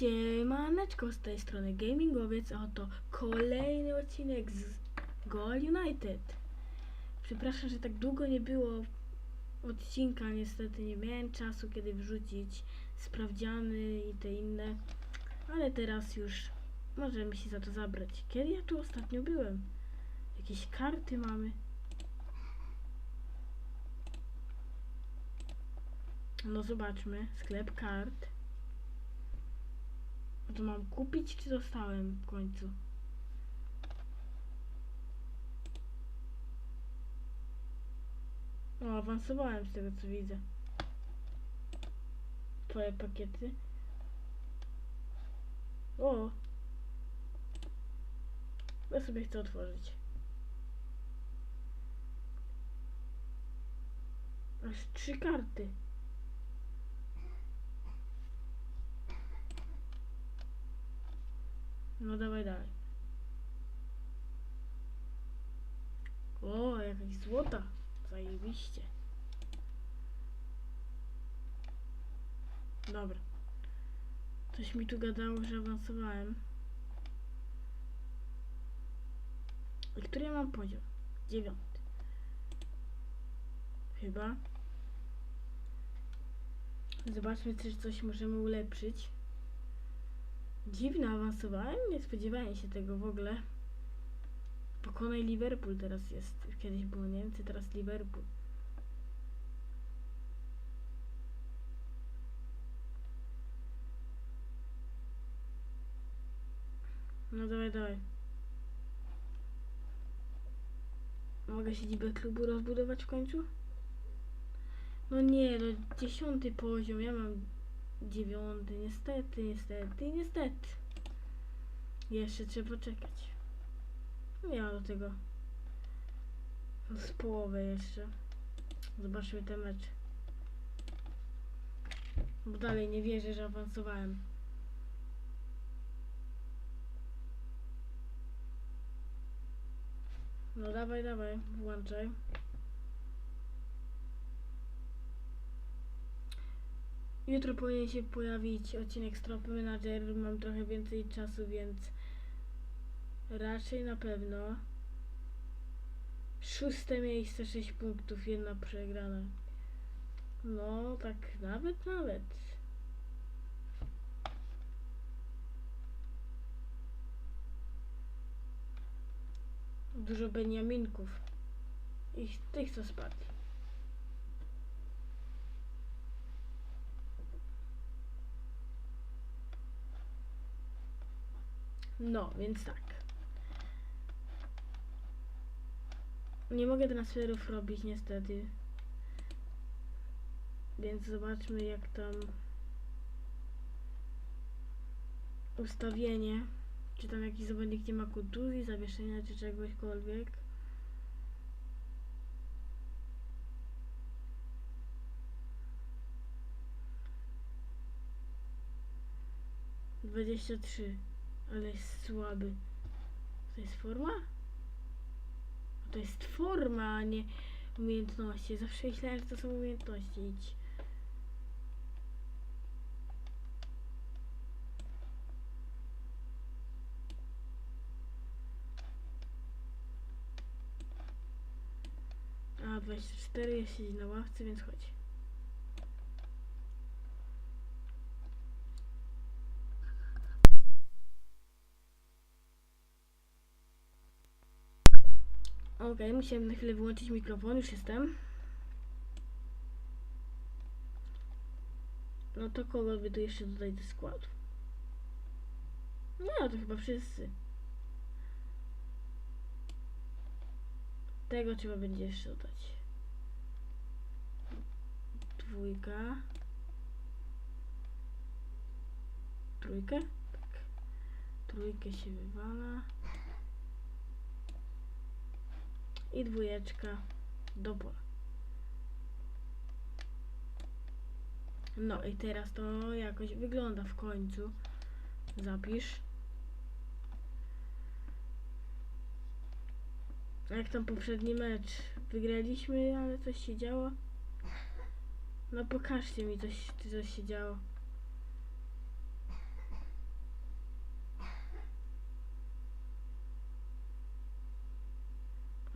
Siemaneczko, z tej strony Gamingowiec, oto kolejny odcinek z Goal United. Przepraszam, że tak długo nie było odcinka, niestety nie miałem czasu kiedy wrzucić sprawdziany i te inne, ale teraz już możemy się za to zabrać. Kiedy ja tu ostatnio byłem? Jakieś karty mamy? No zobaczmy, sklep kart. A to mam kupić, czy dostałem w końcu? O, awansowałem z tego co widzę. Twoje pakiety. O! Ja sobie chcę otworzyć. Aż trzy karty. No dawaj dalej. O, jakaś złota. Zajebiście. Dobra. Coś mi tu gadało, że awansowałem. I który ja mam poziom? Dziewiąty. Chyba. Zobaczmy, czy coś możemy ulepszyć. Dziwne, awansowałem? Nie spodziewałem się tego w ogóle. Pokonaj Liverpool teraz jest. Kiedyś było Niemcy, teraz Liverpool. No dawaj, dawaj. Mogę siedzibę klubu rozbudować w końcu? No nie, no dziesiąty poziom, ja mam dziewiąty, niestety, niestety, niestety. Jeszcze trzeba czekać. Ja do tego z połowę jeszcze. Zobaczmy ten mecz. Bo dalej nie wierzę, że awansowałem. No dawaj, dawaj, włączaj. Jutro powinien się pojawić odcinek Stropy Manager. Mam trochę więcej czasu, więc raczej na pewno. Szóste miejsce, 6 punktów, jedna przegrana. No, tak nawet, nawet. Dużo Beniaminków. Ich, tych co spadli. No, więc tak. Nie mogę transferów robić niestety. Więc zobaczmy jak tam ustawienie. Czy tam jakiś zawodnik nie ma kontuzji, zawieszenia czy czegośkolwiek. Dwadzieścia trzy, ale jest słaby. To jest forma? To jest forma, a nie umiejętności. Zawsze myślałem, że to są umiejętności. Idź. A, 24 jest siedzi na ławce, więc chodź. Okej, musiałem na chwilę wyłączyć mikrofon, już jestem. No to kogo by tu jeszcze dodać do składu? No to chyba wszyscy. Tego trzeba będzie jeszcze dodać. Dwójka. Trójkę? Tak. Trójkę się wywala. I dwójeczka do pola. No i teraz to jakoś wygląda w końcu. Zapisz. Jak tam poprzedni mecz? Wygraliśmy, ale coś się działo? No pokażcie mi coś, coś się działo.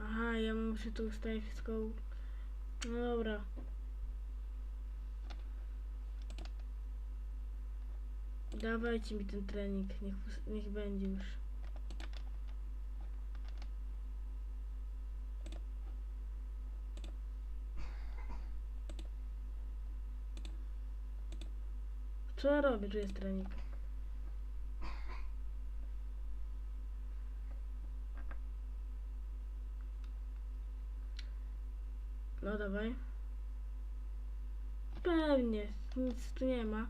Aha, ja muszę tu ustawić wszystko. No dobra. Dawajcie mi ten trening, niech, niech będzie już. Co ja robię, tu jest trening? No dawaj. Pewnie, nic tu nie ma.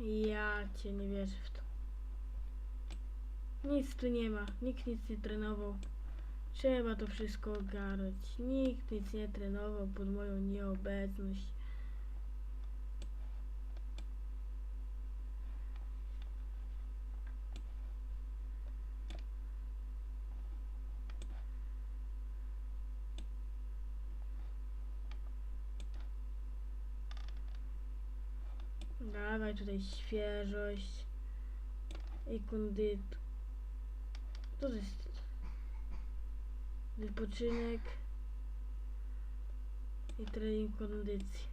Ja cię nie wierzę w to. Nic tu nie ma, nikt nic nie trenował. Trzeba to wszystko ogarnąć. Nikt nic nie trenował pod moją nieobecność. Dawaj tutaj świeżość i kondyt. To jest? Wypoczynek i trening kondycji.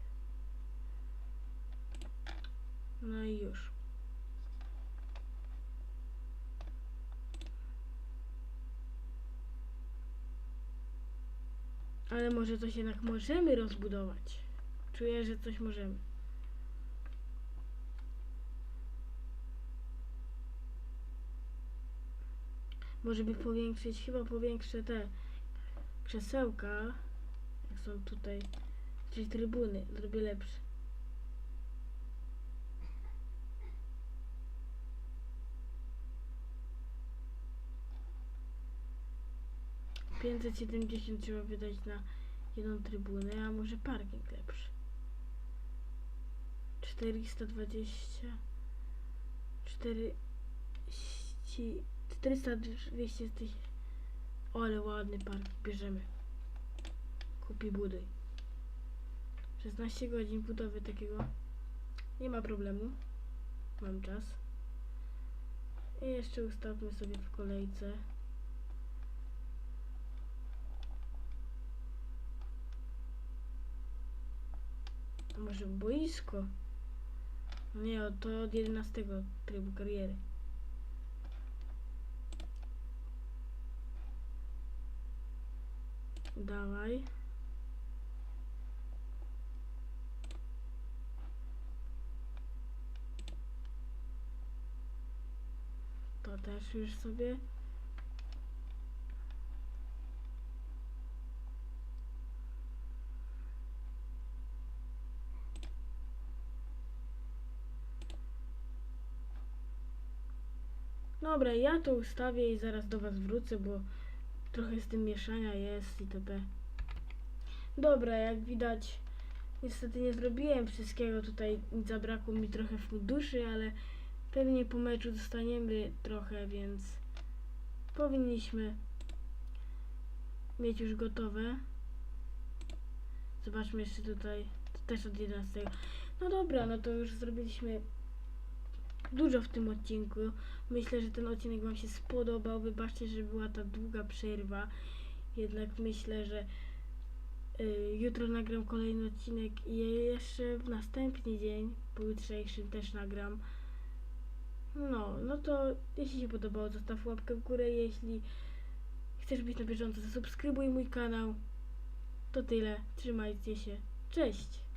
No i już. Ale może coś jednak możemy rozbudować. Czuję, że coś możemy. Może by powiększyć, chyba powiększę te krzesełka, jak są tutaj, czyli trybuny, zrobię lepsze. Pięćset siedemdziesiąt trzeba wydać na jedną trybunę, a może parking lepszy. 420 4 400 200 tysięcy ale ładny park bierzemy. Kupi buduj 16 godzin budowy takiego. Nie ma problemu. Mam czas. I jeszcze ustawmy sobie w kolejce. A może boisko? Nie, to od 11 trybu kariery. Dawaj. To też już sobie. Dobra, ja to ustawię i zaraz do Was wrócę, bo trochę z tym mieszania jest itp. Dobra, jak widać, niestety nie zrobiłem wszystkiego tutaj, zabrakło mi trochę funduszy, ale pewnie po meczu dostaniemy trochę, więc powinniśmy mieć już gotowe. Zobaczmy jeszcze tutaj, to też od 11. No dobra, no to już zrobiliśmy dużo w tym odcinku. Myślę, że ten odcinek Wam się spodobał. Wybaczcie, że była ta długa przerwa. Jednak myślę, że y, jutro nagram kolejny odcinek i jeszcze w następny dzień, pojutrzejszym też nagram. No, no to jeśli się podobało, zostaw łapkę w górę. Jeśli chcesz być na bieżąco, zasubskrybuj mój kanał. To tyle. Trzymajcie się. Cześć!